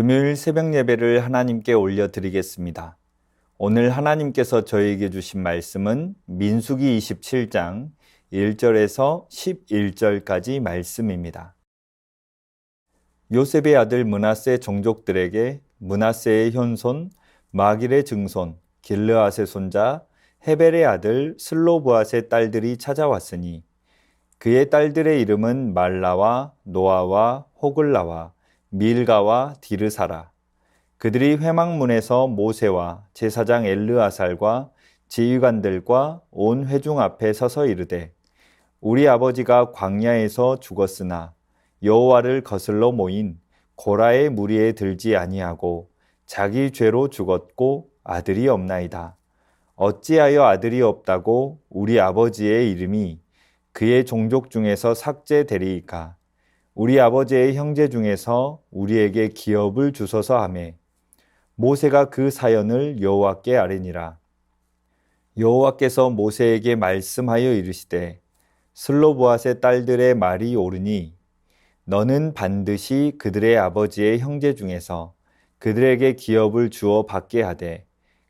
금요일 새벽 예배를 하나님께 올려드리겠습니다. 오늘 하나님께서 저에게 주신 말씀은 민수기 27장 1절에서 11절까지 말씀입니다. 요셉의 아들 문하세 종족들에게 문하세의 현손, 마길의 증손, 길르앗의 손자, 헤벨의 아들 슬로브앗의 딸들이 찾아왔으니 그의 딸들의 이름은 말라와 노아와 호글라와 밀가와 디르사라. 그들이 회막문에서 모세와 제사장 엘르아살과 지휘관들과 온 회중 앞에 서서 이르되 우리 아버지가 광야에서 죽었으나 여호와를 거슬러 모인 고라의 무리에 들지 아니하고 자기 죄로 죽었고 아들이 없나이다. 어찌하여 아들이 없다고 우리 아버지의 이름이 그의 종족 중에서 삭제되리이까? 우리 아버지의 형제 중에서 우리에게 기업을 주소서 하매 모세가 그 사연을 여호와께 아뢰니라. 여호와께서 모세에게 말씀하여 이르시되 슬로보앗의 딸들의 말이 옳으니 너는 반드시 그들의 아버지의 형제 중에서 그들에게 기업을 주어 받게 하되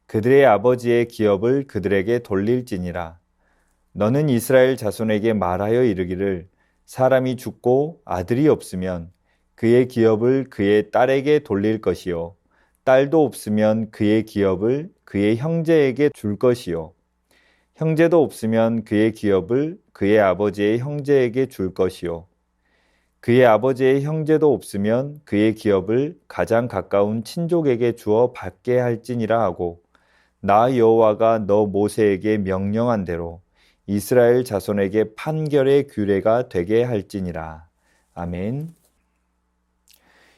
그들의 아버지의 기업을 그들에게 돌릴지니라. 너는 이스라엘 자손에게 말하여 이르기를 사람이 죽고 아들이 없으면 그의 기업을 그의 딸에게 돌릴 것이요. 딸도 없으면 그의 기업을 그의 형제에게 줄 것이요. 형제도 없으면 그의 기업을 그의 아버지의 형제에게 줄 것이요. 그의 아버지의 형제도 없으면 그의 기업을 가장 가까운 친족에게 주어 받게 할지니라 하고 나 여호와가 너 모세에게 명령한 대로 이스라엘 자손에게 판결의 규례가 되게 할지니라. 아멘.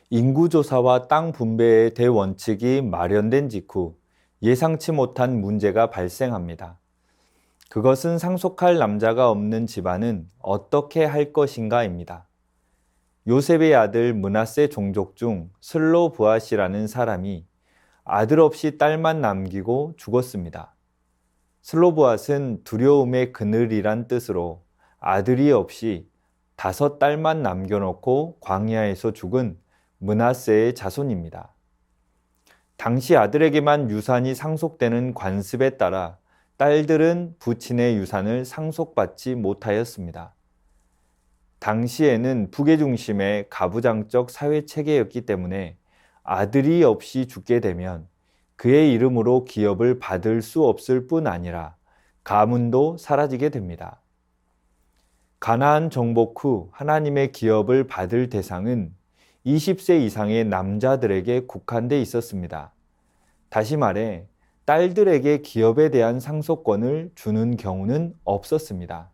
인구조사와 땅 분배의 대원칙이 마련된 직후 예상치 못한 문제가 발생합니다. 그것은 상속할 남자가 없는 집안은 어떻게 할 것인가입니다. 요셉의 아들 문하세 종족 중 슬로부아시라는 사람이 아들 없이 딸만 남기고 죽었습니다. 슬로보앗은 두려움의 그늘이란 뜻으로 아들이 없이 다섯 딸만 남겨놓고 광야에서 죽은 문하세의 자손입니다. 당시 아들에게만 유산이 상속되는 관습에 따라 딸들은 부친의 유산을 상속받지 못하였습니다. 당시에는 북의 중심의 가부장적 사회 체계였기 때문에 아들이 없이 죽게 되면 그의 이름으로 기업을 받을 수 없을 뿐 아니라 가문도 사라지게 됩니다. 가나안 정복 후 하나님의 기업을 받을 대상은 20세 이상의 남자들에게 국한돼 있었습니다. 다시 말해 딸들에게 기업에 대한 상속권을 주는 경우는 없었습니다.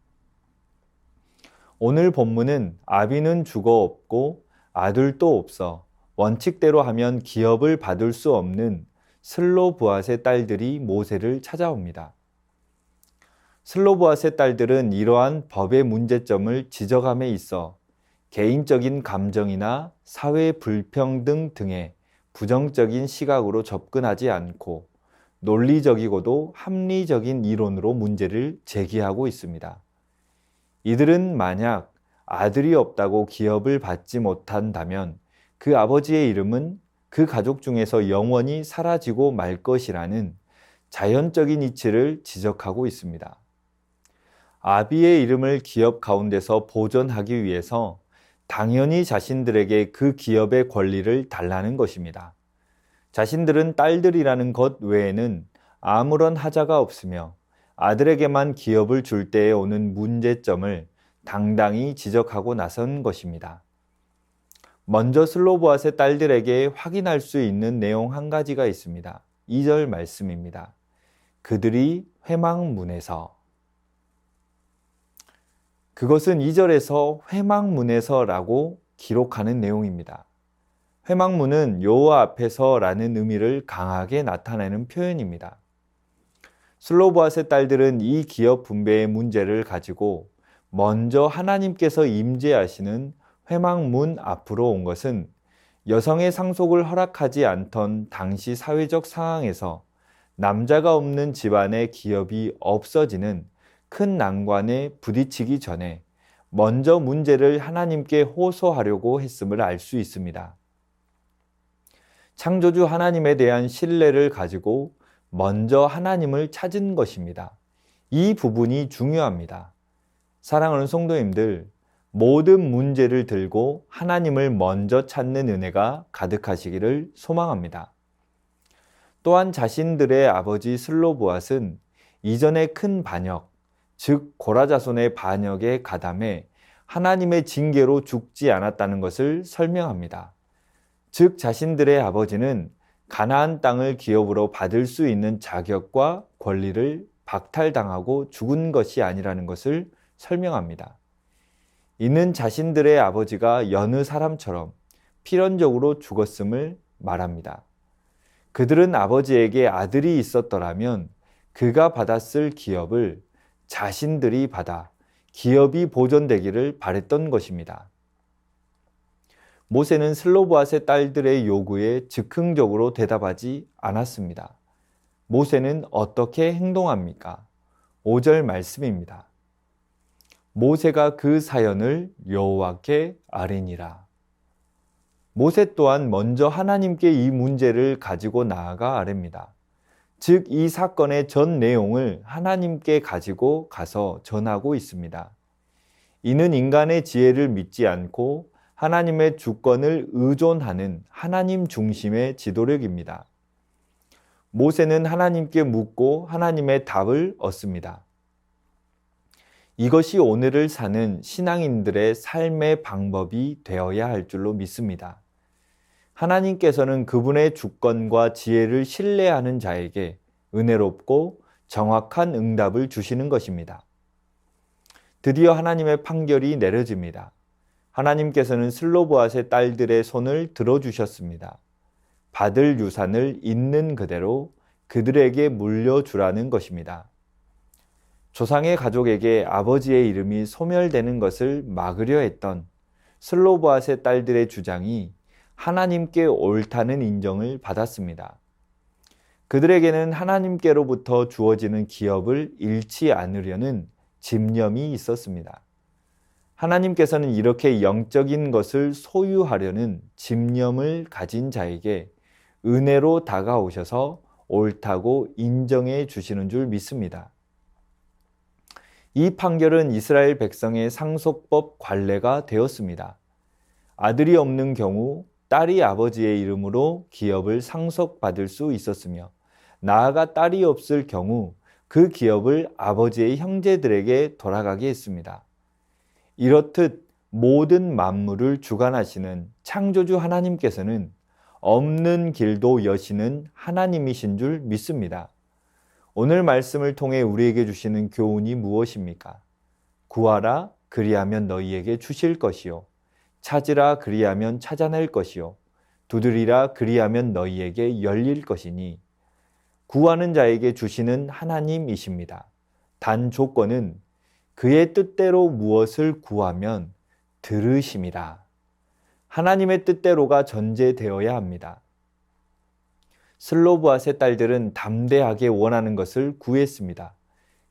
오늘 본문은 아비는 죽어 없고 아들도 없어 원칙대로 하면 기업을 받을 수 없는 슬로브앗의 딸들이 모세를 찾아옵니다. 슬로브앗의 딸들은 이러한 법의 문제점을 지적함에 있어 개인적인 감정이나 사회 불평등 등의 부정적인 시각으로 접근하지 않고 논리적이고도 합리적인 이론으로 문제를 제기하고 있습니다. 이들은 만약 아들이 없다고 기업을 받지 못한다면 그 아버지의 이름은 그 가족 중에서 영원히 사라지고 말 것이라는 자연적인 이치를 지적하고 있습니다. 아비의 이름을 기업 가운데서 보존하기 위해서 당연히 자신들에게 그 기업의 권리를 달라는 것입니다. 자신들은 딸들이라는 것 외에는 아무런 하자가 없으며 아들에게만 기업을 줄 때에 오는 문제점을 당당히 지적하고 나선 것입니다. 먼저 슬로보앗의 딸들에게 확인할 수 있는 내용 한 가지가 있습니다. 2절 말씀입니다. 그들이 회망문에서 그것은 2절에서 회망문에서라고 기록하는 내용입니다. 회망문은 여호와 앞에서라는 의미를 강하게 나타내는 표현입니다. 슬로보앗의 딸들은 이 기업 분배의 문제를 가지고 먼저 하나님께서 임재하시는 회망문 앞으로 온 것은 여성의 상속을 허락하지 않던 당시 사회적 상황에서 남자가 없는 집안의 기업이 없어지는 큰 난관에 부딪히기 전에 먼저 문제를 하나님께 호소하려고 했음을 알 수 있습니다. 창조주 하나님에 대한 신뢰를 가지고 먼저 하나님을 찾은 것입니다. 이 부분이 중요합니다. 사랑하는 성도님들, 모든 문제를 들고 하나님을 먼저 찾는 은혜가 가득하시기를 소망합니다. 또한 자신들의 아버지 슬로보앗은 이전의 큰 반역, 즉 고라자손의 반역에 가담해 하나님의 징계로 죽지 않았다는 것을 설명합니다. 즉 자신들의 아버지는 가나안 땅을 기업으로 받을 수 있는 자격과 권리를 박탈당하고 죽은 것이 아니라는 것을 설명합니다. 이는 자신들의 아버지가 여느 사람처럼 필연적으로 죽었음을 말합니다. 그들은 아버지에게 아들이 있었더라면 그가 받았을 기업을 자신들이 받아 기업이 보존되기를 바랬던 것입니다. 모세는 슬로브앗의 딸들의 요구에 즉흥적으로 대답하지 않았습니다. 모세는 어떻게 행동합니까? 5절 말씀입니다. 모세가 그 사연을 여호와께 아뢰니라. 모세 또한 먼저 하나님께 이 문제를 가지고 나아가 아뢰입니다. 즉, 이 사건의 전 내용을 하나님께 가지고 가서 전하고 있습니다. 이는 인간의 지혜를 믿지 않고 하나님의 주권을 의존하는 하나님 중심의 지도력입니다. 모세는 하나님께 묻고 하나님의 답을 얻습니다. 이것이 오늘을 사는 신앙인들의 삶의 방법이 되어야 할 줄로 믿습니다. 하나님께서는 그분의 주권과 지혜를 신뢰하는 자에게 은혜롭고 정확한 응답을 주시는 것입니다. 드디어 하나님의 판결이 내려집니다. 하나님께서는 슬로보앗의 딸들의 손을 들어주셨습니다. 받을 유산을 있는 그대로 그들에게 물려주라는 것입니다. 조상의 가족에게 아버지의 이름이 소멸되는 것을 막으려 했던 슬로보앗의 딸들의 주장이 하나님께 옳다는 인정을 받았습니다. 그들에게는 하나님께로부터 주어지는 기업을 잃지 않으려는 집념이 있었습니다. 하나님께서는 이렇게 영적인 것을 소유하려는 집념을 가진 자에게 은혜로 다가오셔서 옳다고 인정해 주시는 줄 믿습니다. 이 판결은 이스라엘 백성의 상속법 관례가 되었습니다. 아들이 없는 경우 딸이 아버지의 이름으로 기업을 상속받을 수 있었으며 나아가 딸이 없을 경우 그 기업을 아버지의 형제들에게 돌아가게 했습니다. 이렇듯 모든 만물을 주관하시는 창조주 하나님께서는 없는 길도 여시는 하나님이신 줄 믿습니다. 오늘 말씀을 통해 우리에게 주시는 교훈이 무엇입니까? 구하라 그리하면 너희에게 주실 것이요 찾으라 그리하면 찾아낼 것이요 두드리라 그리하면 너희에게 열릴 것이니 구하는 자에게 주시는 하나님이십니다. 단 조건은 그의 뜻대로 무엇을 구하면 들으심이라. 하나님의 뜻대로가 전제되어야 합니다. 슬로브아의 딸들은 담대하게 원하는 것을 구했습니다.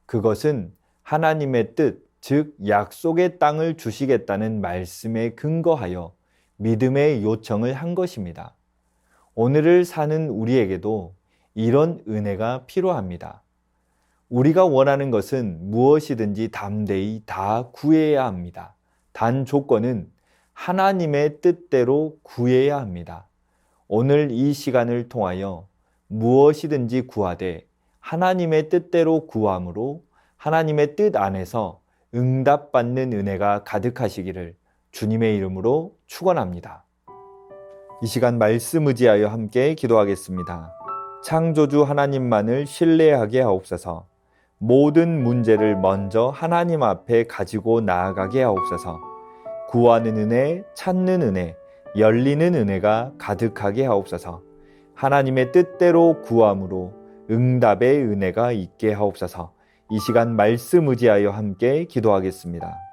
그것은 하나님의 뜻, 즉 약속의 땅을 주시겠다는 말씀에 근거하여 믿음의 요청을 한 것입니다. 오늘을 사는 우리에게도 이런 은혜가 필요합니다. 우리가 원하는 것은 무엇이든지 담대히 다 구해야 합니다. 단 조건은 하나님의 뜻대로 구해야 합니다. 오늘 이 시간을 통하여 무엇이든지 구하되 하나님의 뜻대로 구함으로 하나님의 뜻 안에서 응답받는 은혜가 가득하시기를 주님의 이름으로 축원합니다. 이 시간 말씀 의지하여 함께 기도하겠습니다. 창조주 하나님만을 신뢰하게 하옵소서. 모든 문제를 먼저 하나님 앞에 가지고 나아가게 하옵소서. 구하는 은혜, 찾는 은혜, 열리는 은혜가 가득하게 하옵소서. 하나님의 뜻대로 구함으로 응답의 은혜가 있게 하옵소서. 이 시간 말씀 의지하여 함께 기도하겠습니다.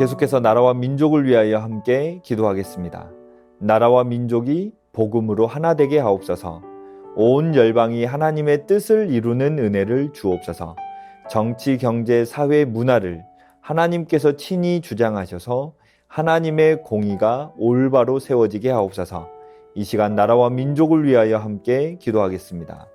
계속해서 나라와 민족을 위하여 함께 기도하겠습니다. 나라와 민족이 복음으로 하나 되게 하옵소서. 온 열방이 하나님의 뜻을 이루는 은혜를 주옵소서. 정치, 경제, 사회, 문화를 하나님께서 친히 주장하셔서 하나님의 공의가 올바로 세워지게 하옵소서. 이 시간 나라와 민족을 위하여 함께 기도하겠습니다.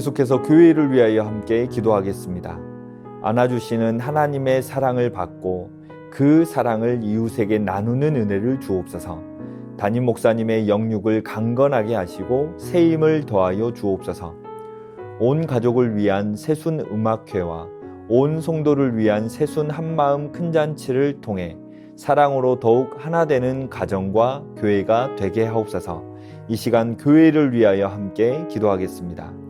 계속해서 교회를 위하여 함께 기도하겠습니다. 안아주시는 하나님의 사랑을 받고 그 사랑을 이웃에게 나누는 은혜를 주옵소서. 담임 목사님의 영육을 강건하게 하시고 새 힘을 더하여 주옵소서. 온 가족을 위한 새순 음악회와 온 성도를 위한 새순 한마음 큰 잔치를 통해 사랑으로 더욱 하나 되는 가정과 교회가 되게 하옵소서. 이 시간 교회를 위하여 함께 기도하겠습니다.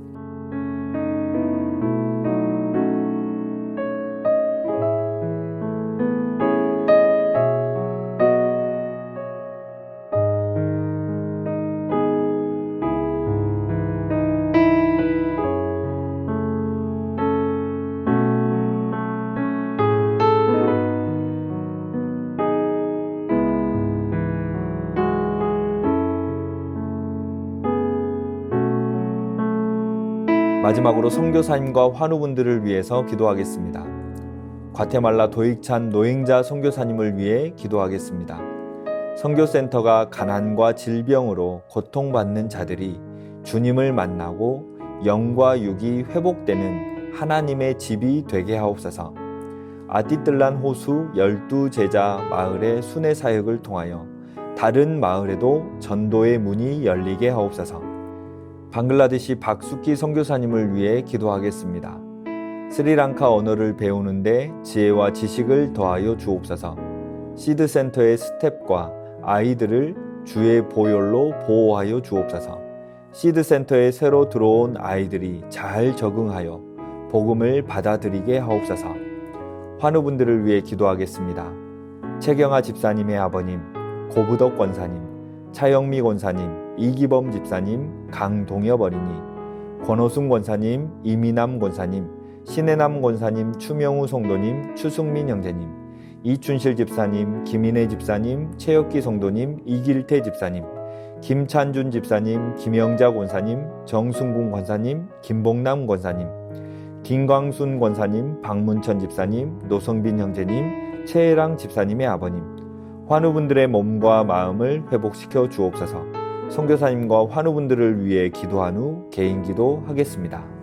마지막으로 선교사님과 환우분들을 위해서 기도하겠습니다. 과테말라 도익찬 노행자 선교사님을 위해 기도하겠습니다. 선교센터가 가난과 질병으로 고통받는 자들이 주님을 만나고 영과 육이 회복되는 하나님의 집이 되게 하옵소서. 아티틀란 호수 열두 제자 마을의 순회 사역을 통하여 다른 마을에도 전도의 문이 열리게 하옵소서. 방글라데시 박수키 선교사님을 위해 기도하겠습니다. 스리랑카 언어를 배우는데 지혜와 지식을 더하여 주옵소서. 시드 센터의 스텝과 아이들을 주의 보혈로 보호하여 주옵소서. 시드 센터에 새로 들어온 아이들이 잘 적응하여 복음을 받아들이게 하옵소서. 환우분들을 위해 기도하겠습니다. 최경아 집사님의 아버님, 고부덕 권사님, 차영미 권사님, 이기범 집사님, 강동엽 어린이, 권호순 권사님, 이미남 권사님, 신혜남 권사님, 추명우 성도님, 추승민 형제님, 이춘실 집사님, 김인혜 집사님, 최혁기 성도님, 이길태 집사님, 김찬준 집사님, 김영자 권사님, 정순궁 권사님, 김봉남 권사님, 김광순 권사님, 박문천 집사님, 노성빈 형제님, 최혜랑 집사님의 아버님, 환우분들의 몸과 마음을 회복시켜 주옵소서. 선교사님과 환우분들을 위해 기도한 후 개인 기도하겠습니다.